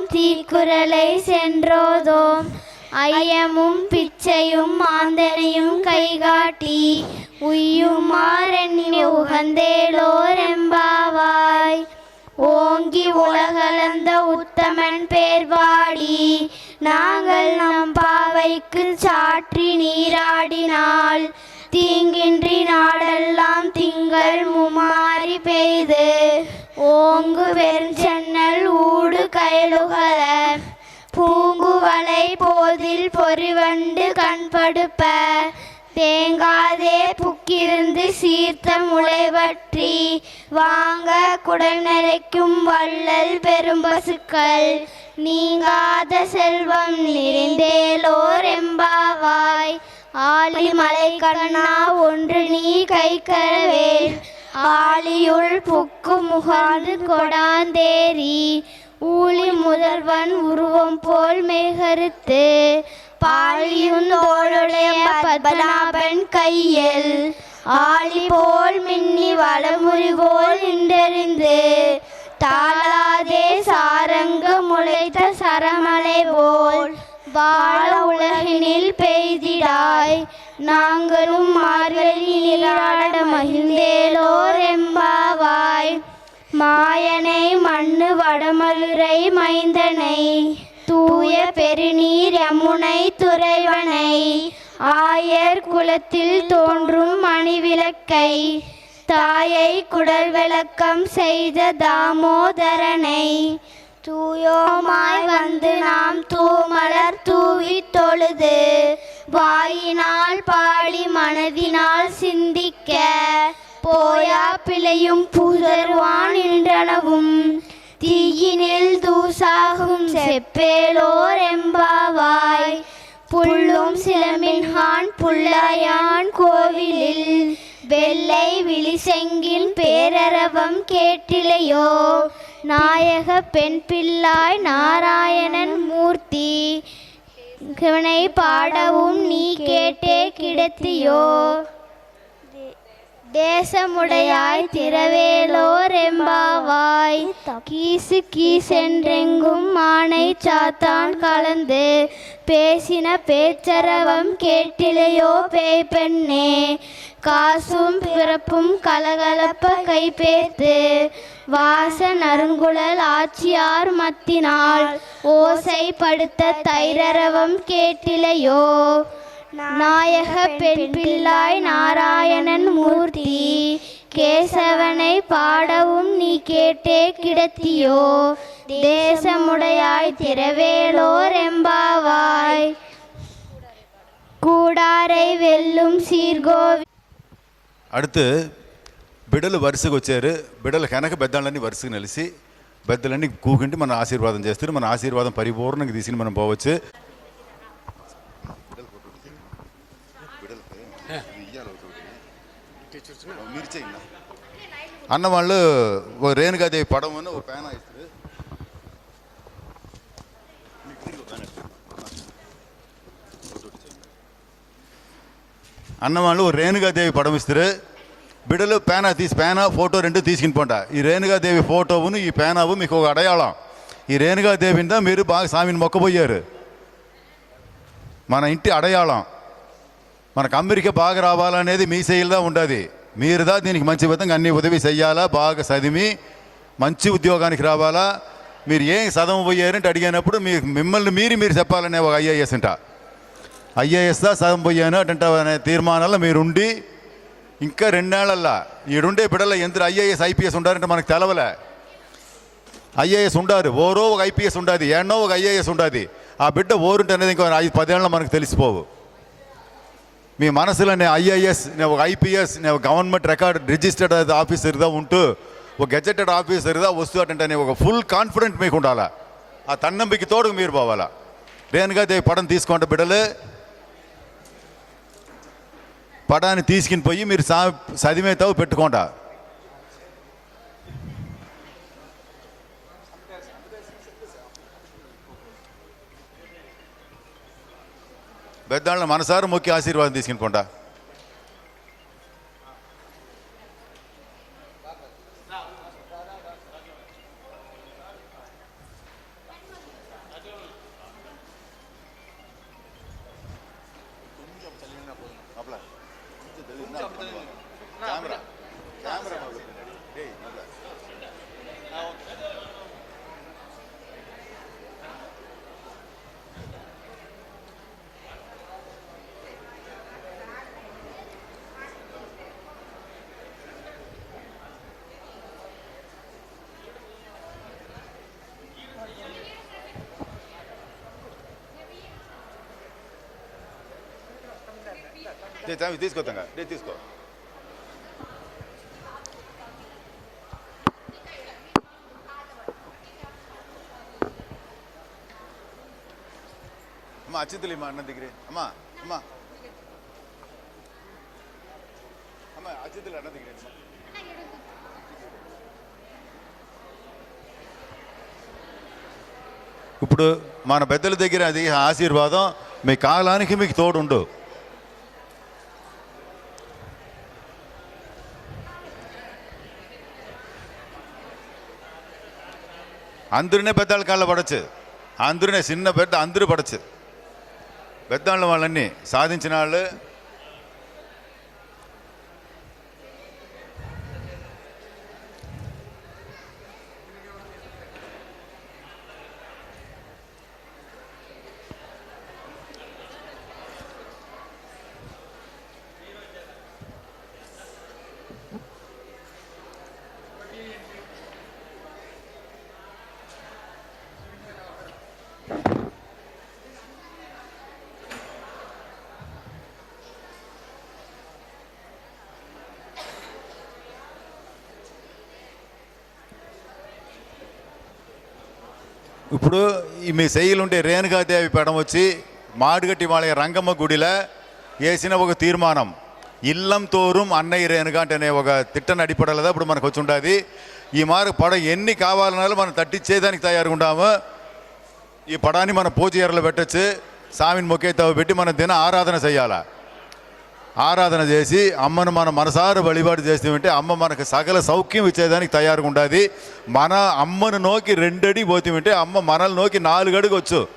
சென்றோதோம் தீக்குறளை சென்றோதோம். ஐயமும் பிச்சையும் மாந்தனையும் கைகாட்டி உய்யுமாறெண்ணி உகந்தேலோரெம்பாவாய் ஓங்கி உலகளந்த உத்தமன் பேர்வாடி நாங்கள் நம் பாவைக்கு சாற்றி நீராடினால் தீங்கின்றி நாடெல்லாம் திங்கள் முமாறி பெய்து. ஓங்கு வெறுஞ்சன்னல் வயலுகல பூங்குவலை போதில் பொறிவண்டு கண்படுப்ப. தேங்காதே புக்கிருந்து சீர்த்த முளைவற்றி வாங்க குடநரைக்கும் வள்ளல் வள்ளல் பெரும்பசுக்கள். நீங்காத செல்வம் நிறைந்தேலோர் எம்பாவாய் ஆலிமலை கண்ணா ஒன்று நீ கை கரவேல் ஆளியுள் புக்கு முகாந்து கொடாந்தேரி ஊழி முதல்வன் உருவம் போல் மேகருத்து பாலியுந்தோளுடைய பத்மநாபன் கையில் ஆளி போல் மின்னி வளமுறி போல் நின்றறிந்து தாளாதே சாரங்க முளைத்த சரமலை போல் வாழ உலகினில் பெய்திடாய் நாங்களும் மார்கழி நீராட மகிழ்ந்தேலோர் எம்பாவாய் மாயனை மண்ணு வடமதுரை மைந்தனை தூய பெருநீர் யமுனை துறைவனை ஆயர் குலத்தில் தோன்றும் மணிவிளக்கை தாயை குடல் விளக்கம் செய்த தாமோதரனை தூயோமாய் வந்து நாம் தூமலர் தூவி தொழுது வாயினால் பாடி மனதினால் சிந்திக்க போயா பிழையும் புதர்வான் என்றனவும் தீயினில் தூசாகும் செப்பேலோர் எம்பாவாய் புள்ளும் சிலமின்ஹான் புள்ளாயான் கோவிலில். வெள்ளை விழிசெங்கின் பேரரவம் கேட்டிலையோ. நாயக பெண் பிள்ளாய் நாராயணன் மூர்த்தி. இவனை பாடவும் நீ கேட்டே கிடத்தியோ. தேசமுடையாய் திரவேலோர் எம்பாவாய் கீசு கீசென்றெங்கும் மானை சாத்தான் கலந்து பேசின பேச்சரவம் கேட்டிலையோ பேய் பெண்ணே காசும் பிறப்பும் கலகலப்ப கைபேத்து வாச நறுங்குழல் ஆட்சியார் மத்தினால் ஓசை படுத்த தைரரவம் கேட்டிலையோ. நாயக பெண் பிள்ளாய் நாராயணன் மூர்த்தி கேசவனை பாடவும் நீ கேட்டே கிடத்தியோ தேசமுடையாய் திரவேலோர் எம்பாவாய் கூடாரை வெல்லும் சீர்கோவி அடுத்து బిడలు వరుసకు వచ్చారు బిడలు కనుక పెద్దలని వరుసకు నిలిచి పెద్దలన్నీ కూకుంటే మన ఆశీర్వాదం చేస్తారు మన ఆశీర్వాదం పరిపూర్ణంగా తీసుకుని మనం పోవచ్చు అన్న వాళ్ళు ఓ రేణుగాదేవి పడవను ఓ పేన ఇస్తారు అన్న ఓ రేణుగాదేవి పడవ ఇస్తారు బిడలు పేనా తీసి పేనా ఫోటో రెండు తీసుకుని పోంట. ఈ రేణుగాదేవి ఫోటోవును ఈ పేనావు మీకు ఒక అడయాళం. ఈ రేణుగాదేవిని దా మీరు బాగా స్వామిని మొక్కబోయారు. మన ఇంటి అడయాళం. మనకు అమెరికా బాగా రావాలనేది మీ శైలిలో ఉండదు. మీరుదా దీనికి మంచి విధంగా అన్ని ఉదవి చెయ్యాలా? బాగా చదివి మంచి ఉద్యోగానికి రావాలా? మీరు ఏం చదవబోయారంటే అడిగినప్పుడు మీ మిమ్మల్ని మీరి మీరు చెప్పాలనే ఒక ఐఏఎస్ అంట. ఐఏఎస్ దా చదవబోయాను అంటే అనే తీర్మానాల్లో మీరుండి ఇంకా రెండేళ్ళల్లా ఈడుండే బిడ్డల ఎంత ఐఏఎస్ ఐపీఎస్ ఉండారంటే మనకు తెలవలే. ఐఏఎస్ ఉండారు. ఓరో ఒక ఐపీఎస్ ఉండాది. ఏడో ఒక ఐఏఎస్ ఉండాది. ఆ బిడ్డ ఓరుంటే అనేది ఇంకో ఐదు పదేళ్ళ మనకు తెలిసిపోవు. మీ మనసులో నే ఐఐఎస్ నే ఒక ఐపీఎస్ నే ಗವರ್ನಮೆಂಟ್ ರೆಕಾರ್ಡ್ ರಿಜಿಸ್ಟರ್ಡ್ ఆఫీసర్గా ఉంటూ ఒక గెజెటెడ్ ఆఫీసర్గా వస్తూ అంటే ఒక ఫుల్ కాన్ఫిడెంట్ మీకు ఉండాలా ఆ తన్నంబికి తోడు మీరు పోవాలా? రేణుగా దేవి పడం తీసుకోండి బిడ్డలే. పడాన్ని తీసుకుని పోయి మీరు సా సదిమేతావు పెట్టుకోండా. పెద్దవాళ్ళని మనసారు మొక్కి ఆశీర్వాదం తీసుకుని పోండా கேமரா கேமரா டேய் நல்லா తీసుకో తంగా. దే తీసుకో. అమ్మ అచ్చింతలు మా అన్న దగ్గరే? అమ్మా అమ్మా. అమ్మ అచ్చింతలు అన్న దగ్గరే ఇప్పుడు మన పెద్దల దగ్గర అది ఆశీర్వాదం మీ కాలానికి మీకు తోడుండు. అందరినే పెద్దవాళ్ళ కాళ్ళ పడచ్చు. అందరినే చిన్న పెద్ద అందరూ పడచ్చు. పెద్దవాళ్ళ వాళ్ళన్నీ సాధించిన వాళ్ళు ఇప్పుడు మీ సెయ్యలుండే ఉంటే రేణుగాదేవి పెడం వచ్చి మాడుగట్టి వాళ్ళ రంగమ్మ గుడిలో వేసిన ఒక తీర్మానం. ఇల్లం తోరుం అన్నయ్య రేణుగా అంటేనే ఒక తిట్టని అడిపడలేదా ఇప్పుడు మనకు వచ్చి ఉంటుంది ఈ మారు పడ ఎన్ని కావాలన్నా మనం తట్టించేదానికి తయారుగా ఈ పడాన్ని మన పూజ ఎరలో పెట్టచ్చు. సామిని మొక్కేతావు పెట్టి మనం దిన ఆరాధన చేయాలా ఆరాధన చేసి అమ్మను మనం మనసారు బలిబాటు చేస్తామంటే అమ్మ మనకు సకల సౌఖ్యం ఇచ్చేదానికి తయారుగా ఉండాలి మన అమ్మను నోకి రెండడి పోతామంటే అమ్మ మనల్ని నోకి నాలుగు అడుగొచ్చు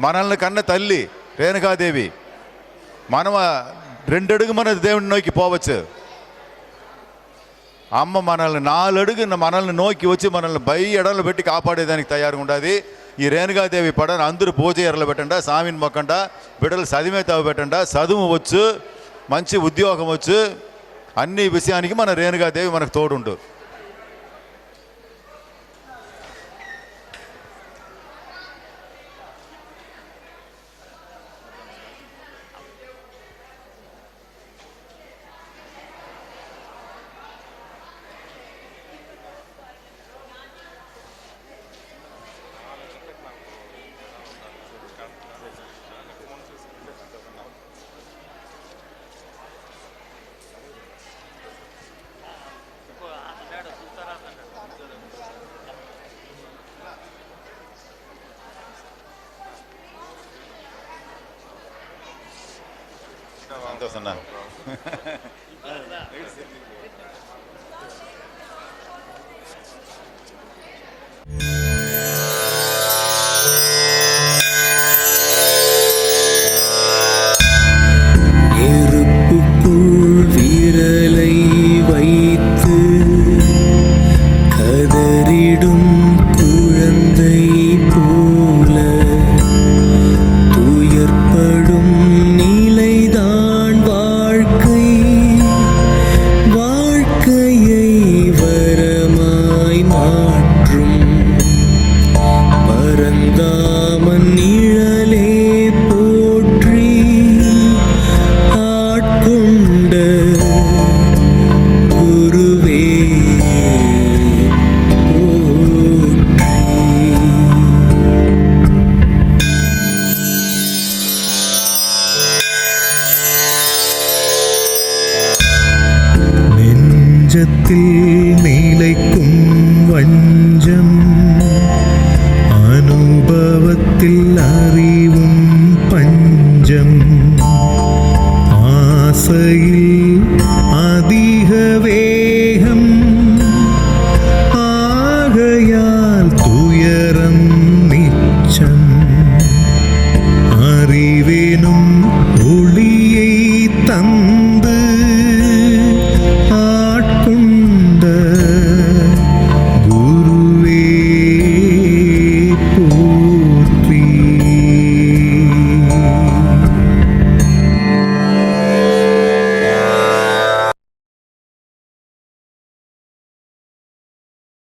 మనల్ని కన్న తల్లి రేణుకాదేవి మనం రెండడుగు మన దేవుని నోకి పోవచ్చు. అమ్మ మనల్ని నాలుగు మనల్ని నోకి వచ్చి మనల్ని బై ఎడలు పెట్టి కాపాడేదానికి తయారుగా ఉండాలి ఈ రేణుగాదేవి పడను అందరూ పూజ ఎరలు పెట్టండా సామిని మొక్కండా బిడ్డలు చదివే తవ్వ పెట్టండా చదువు వచ్చు మంచి ఉద్యోగం వచ్చు అన్ని విషయానికి మన రేణుగాదేవి మనకు తోడుండు. doesn't know. பஞ்சம் ஆசையில் அதி